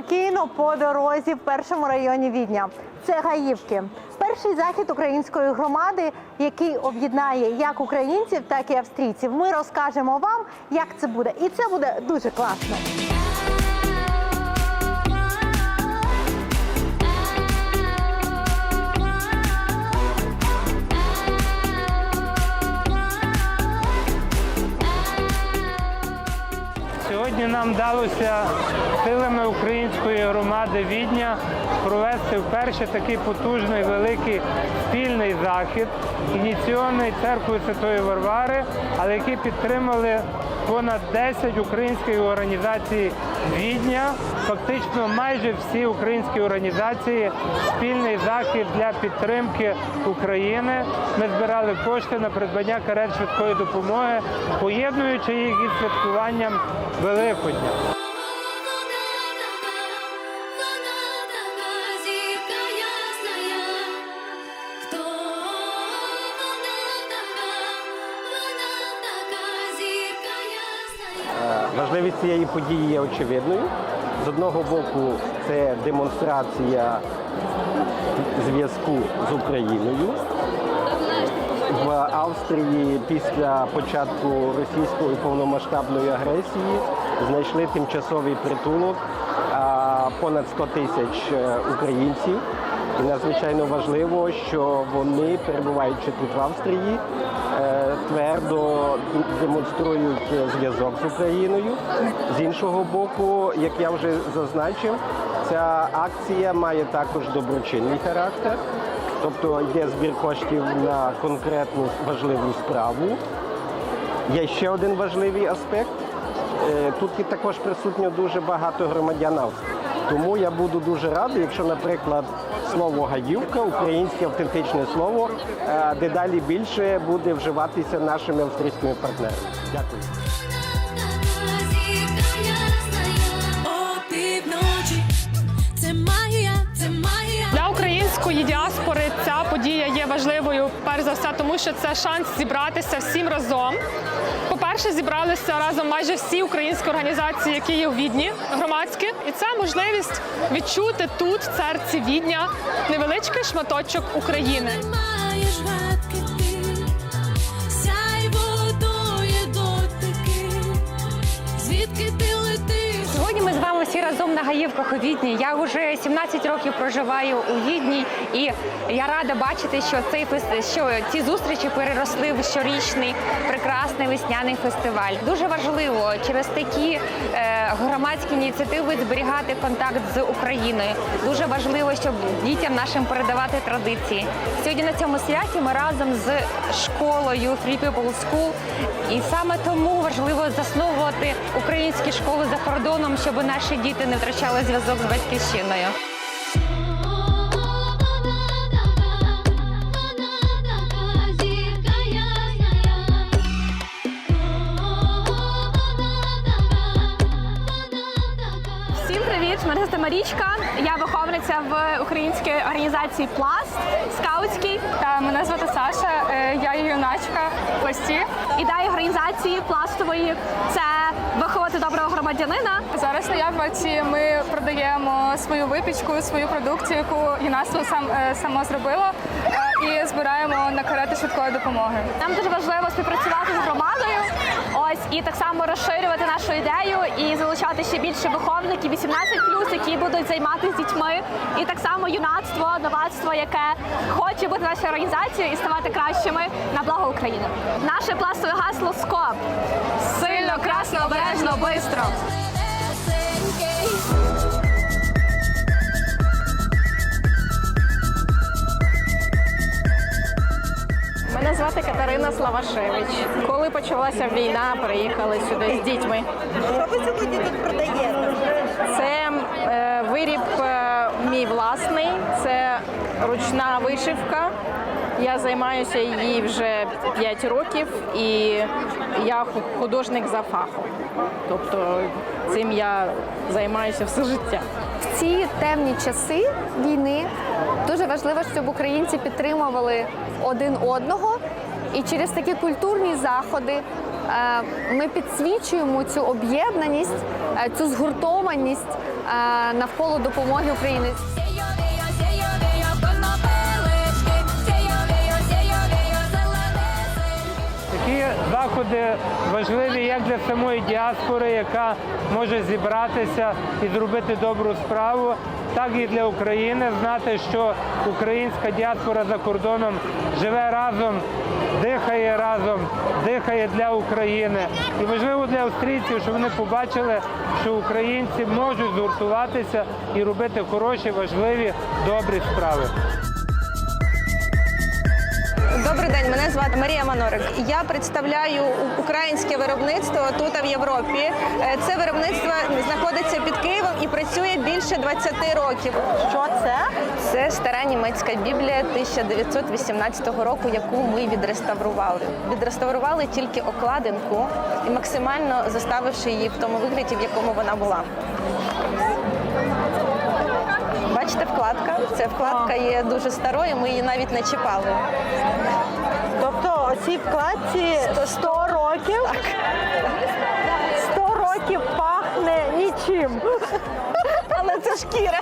спокійно по дорозі в першому районі Відня. Це Гаївки. Перший захід української громади, який об'єднає як українців, так і австрійців. Ми розкажемо вам, як це буде, і це буде дуже класно. Нам вдалося силами української громади Відня провести вперше такий потужний великий спільний захід, ініційований церквою Святої Варвари, але який підтримали понад 10 українських організацій Відня. Фактично майже всі українські організації спільний захід для підтримки України. Ми збирали кошти на придбання карет швидкої допомоги, поєднуючи їх із святкуванням Великодня. Зірка ясная. Е, Важливість цієї події є очевидною. З одного боку, це демонстрація зв'язку з Україною. В Австрії після початку російської повномасштабної агресії знайшли тимчасовий притулок понад 100 тисяч е, українців. І надзвичайно важливо, що вони, перебуваючи тут в Австрії, е, твердо демонструють зв'язок з Україною. З іншого боку, як я вже зазначив, ця акція має також доброчинний характер. Тобто йде збір коштів на конкретну важливу справу. Є ще один важливий аспект. Е, Тут і також присутньо дуже багато громадян Австрії. Тому я буду дуже радий, якщо, наприклад, слово гаївка, українське автентичне слово, е, дедалі більше буде вживатися нашими австрійськими партнерами. Дякую. Важливою, перш за все, тому що це шанс зібратися всім разом. По-перше, зібралися разом майже всі українські організації, які є у Відні, громадські, і це можливість відчути тут, в серці Відня, невеличкий шматочок України. Сьогодні ми з вами всі разом на Гаївках у Відні. Я вже 17 років проживаю у Відні, і я рада бачити, що цей що ці зустрічі переросли в щорічний прекрасний весняний фестиваль. Дуже важливо через такі е, громадські ініціативи зберігати контакт з Україною. Дуже важливо, щоб дітям нашим передавати традиції. Сьогодні на цьому святі ми разом з школою Free People School, і саме тому важливо засновувати українські школи за кордоном, щоб наші діти не втрачали зв'язок з батьківщиною. Мене звати Марічка. Я виховниця в українській організації Пласт скаутській. Та мене звати Саша. е, Я є юначка в пласті. Ідея організації пластової це виховати доброго громадянина. Зараз на ярмарці ми продаємо свою випічку, свою продукцію, яку юнацтво сам е, само зробило, і збираємо на карети швидкої допомоги. Нам дуже важливо співпрацювати з громадою. Ось і так само розширювати нашу ідею і залучати ще більше виховників 18+, які будуть займатися дітьми. І так само юнацтво, новацтво, яке хоче бути нашою організацією і ставати кращими на благо України. Наше пластове гасло СКОП. Сильно, красно, обережно, бистро. Звати Катерина Славашевич. Коли почалася війна, приїхали сюди з дітьми. Що ви сьогодні тут продаєте? Це е, виріб е, мій власний, це ручна вишивка. Я займаюся її вже 5 років і я художник за фахом. Тобто цим я займаюся все життя. В ці темні часи війни дуже важливо, щоб українці підтримували один одного І через такі культурні заходи е, ми підсвічуємо цю об'єднаність, е, цю згуртованість е, навколо допомоги зеленесенькі. Такі заходи важливі як для самої діаспори, яка може зібратися і зробити добру справу, так і для України знати, що українська діаспора за кордоном живе разом, дихає разом, дихає для України. І важливо для австрійців, щоб вони побачили, що українці можуть згуртуватися і робити хороші, важливі, добрі справи. Добрий день, мене звати Марія Манорик. Я представляю українське виробництво тут в Європі. Е, Це виробництво знаходиться під Києвом і працює більше 20 років. Що це? Це стара німецька біблія 1918 року, яку ми відреставрували. Відреставрували тільки окладинку і максимально заставивши її в тому вигляді, в якому вона була. Бачите, вкладка. Ця вкладка є дуже старою, ми її навіть не чіпали. Тобто цій вкладці 100 років. 100 років пахне нічим. Але це шкіра.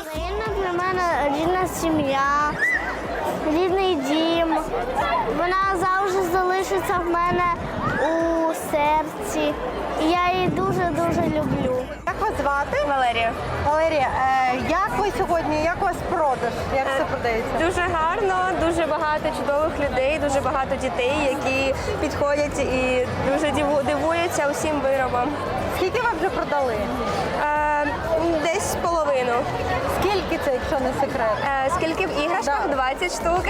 Україна для мене рідна сім'я, рідний дім. Вона завжди залишиться в мене у серці. І я її дуже-дуже люблю. Вас звати? Валерія. Валерія, е, як ви сьогодні? Як у вас продаж? Як все продається? Дуже гарно, дуже багато чудових людей, дуже багато дітей, які підходять і дуже диву- дивуються усім виробам. Скільки ви вже продали? Е, десь половину. Скільки це, якщо не секрет? Е, скільки в іграшках? 20 штук.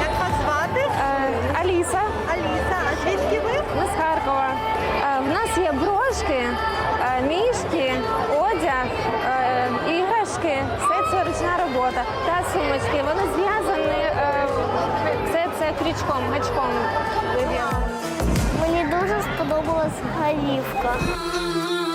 Як сумочки. Вони зв'язані. це, все це крючком, гачком. вив'язано. Мені дуже сподобалась галівка. Ah,